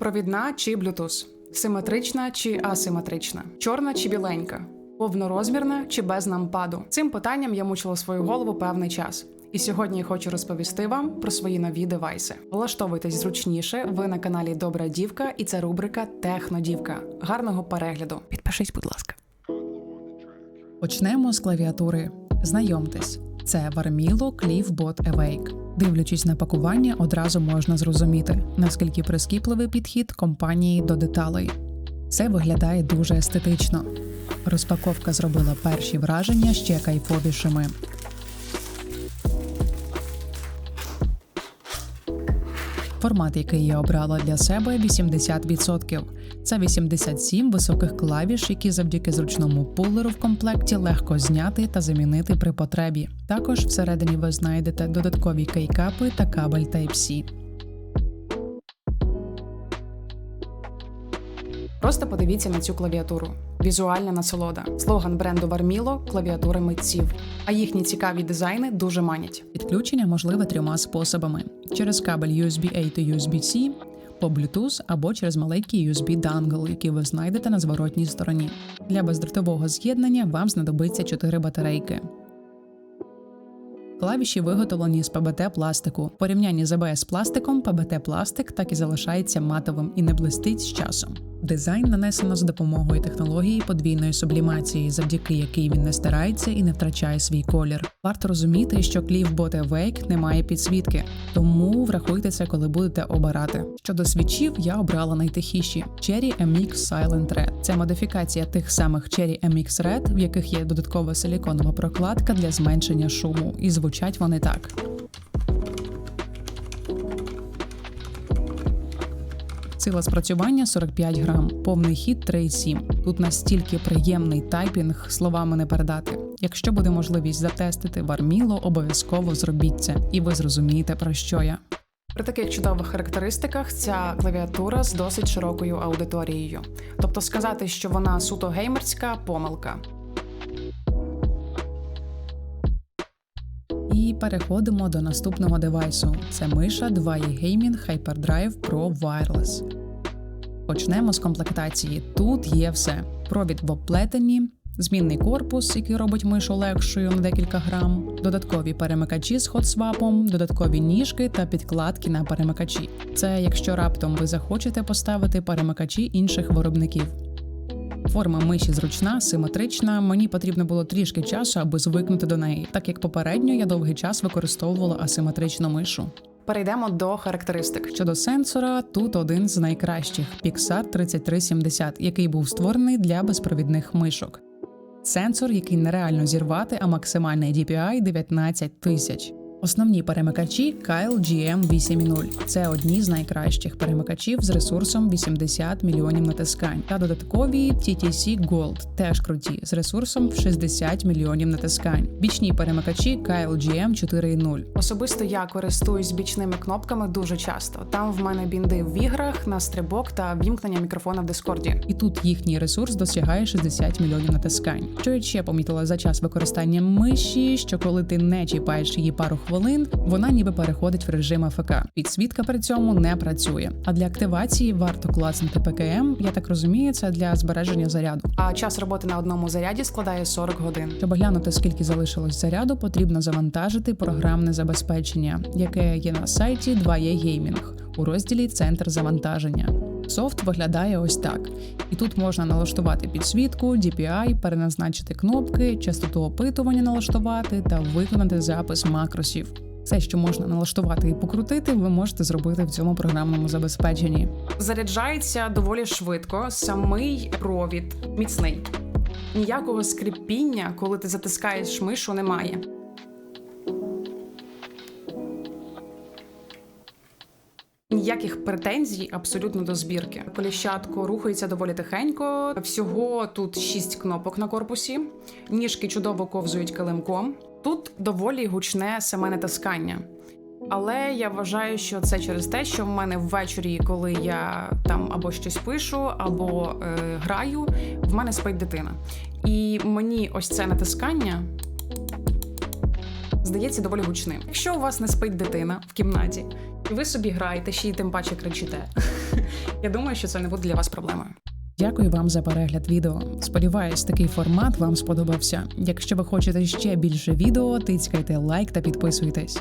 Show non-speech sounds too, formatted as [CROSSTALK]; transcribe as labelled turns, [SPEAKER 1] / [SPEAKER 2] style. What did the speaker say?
[SPEAKER 1] Провідна чи Bluetooth? Симетрична чи асиметрична? Чорна чи біленька? Повнорозмірна чи без нампаду? Цим питанням я мучила свою голову певний час. І сьогодні я хочу розповісти вам про свої нові девайси. Влаштовуйтесь зручніше. Ви на каналі Добра Дівка, і це рубрика Технодівка. Гарного перегляду. Підпишись, будь ласка. Почнемо з клавіатури. Знайомтесь, це Varmilo CliffBot Awake. Дивлячись на пакування, одразу можна зрозуміти, наскільки прискіпливий підхід компанії до деталей. Це виглядає дуже естетично. Розпаковка зробила перші враження ще кайфовішими. Формат, який я обрала для себе, 80%. Це 87 високих клавіш, які завдяки зручному пулеру в комплекті легко зняти та замінити при потребі. Також всередині ви знайдете додаткові кейкапи та кабель Type-C. Просто подивіться на цю клавіатуру. Візуальна насолода. Слоган бренду Varmilo – клавіатури митців. А їхні цікаві дизайни дуже манять. Підключення можливе трьома способами: через кабель USB-A та USB-C, по Bluetooth або через маленький USB дангл, який ви знайдете на зворотній стороні. Для бездротового з'єднання вам знадобиться 4 батарейки. Клавіші виготовлені з ПБТ пластику. В порівнянні з АБС пластиком, ПБТ пластик так і залишається матовим і не блистить з часом. Дизайн нанесено за допомогою технології подвійної сублімації, завдяки якій він не стирається і не втрачає свій колір. Варто розуміти, що Cliff Bot Awake не має підсвітки, тому врахуйте це, коли будете обирати. Щодо свічів, я обрала найтихіші Cherry MX Silent Red. Це модифікація тих самих Cherry MX Red, в яких є додаткова силіконова прокладка для зменшення шуму, і звучать вони так. Сила спрацювання 45 грам, повний хід 3,7. Тут настільки приємний тайпінг, словами не передати. Якщо буде можливість затестити Варміло, обов'язково зробіть це, і ви зрозумієте про що я. При таких чудових характеристиках ця клавіатура з досить широкою аудиторією. Тобто сказати, що вона суто геймерська помилка. І переходимо до наступного девайсу. Це миша 2E Gaming Hyperdrive Pro Wireless. Почнемо з комплектації. Тут є все: провід в оплетенні, змінний корпус, який робить мишу легшою на декілька грам, додаткові перемикачі з хотсвапом, додаткові ніжки та підкладки на перемикачі. Це якщо раптом ви захочете поставити перемикачі інших виробників. Форма миші зручна, симетрична. Мені потрібно було трішки часу, аби звикнути до неї, так як попередньо я довгий час використовувала асиметричну мишу. Перейдемо до характеристик. Щодо сенсора, тут один з найкращих Pixar 3370, який був створений для безпровідних мишок. Сенсор, який нереально зірвати, а максимальний DPI 19 тисяч. Основні перемикачі Kyle GM8.0. Це одні з найкращих перемикачів з ресурсом 80 мільйонів натискань, та додаткові TTC Gold, теж круті, з ресурсом в 60 мільйонів натискань. Бічні перемикачі Kyle GM 4.0. Особисто я користуюсь бічними кнопками дуже часто. Там в мене бінди в іграх на стрибок та вімкнення мікрофона в Дискорді. І тут їхній ресурс досягає 60 мільйонів натискань. Що я ще помітила за час використання миші, що коли ти не чіпаєш її пару хвилин, вона ніби переходить в режим АФК. Підсвітка при цьому не працює. А для активації варто клацнути ПКМ. Я так розумію, це для збереження заряду. А час роботи на одному заряді складає 40 годин. Щоб глянути, скільки залишилось заряду, потрібно завантажити програмне забезпечення, яке є на сайті 2E Gaming у розділі Центр завантаження. Софт виглядає ось так, і тут можна налаштувати підсвітку, DPI, переназначити кнопки, частоту опитування налаштувати та виконати запис макросів. Все, що можна налаштувати і покрутити, ви можете зробити в цьому програмному забезпеченні. Заряджається доволі швидко, самий провід міцний. Ніякого скрипіння, коли ти затискаєш мишу, немає. Ніяких претензій абсолютно до збірки. Коліщатко рухається доволі тихенько. Всього тут шість кнопок на корпусі. Ніжки чудово ковзують килимком. Тут доволі гучне саме натискання. Але я вважаю, що це через те, що в мене ввечері, коли я там або щось пишу, або е, граю, в мене спить дитина. І мені ось це натискання здається доволі гучним. Якщо у вас не спить дитина в кімнаті, ви собі граєте, ще й тим паче кричите. [LAUGHS] Я думаю, що це не буде для вас проблемою. Дякую вам за перегляд відео. Сподіваюсь, такий формат вам сподобався. Якщо ви хочете ще більше відео, тицькайте лайк та підписуйтесь.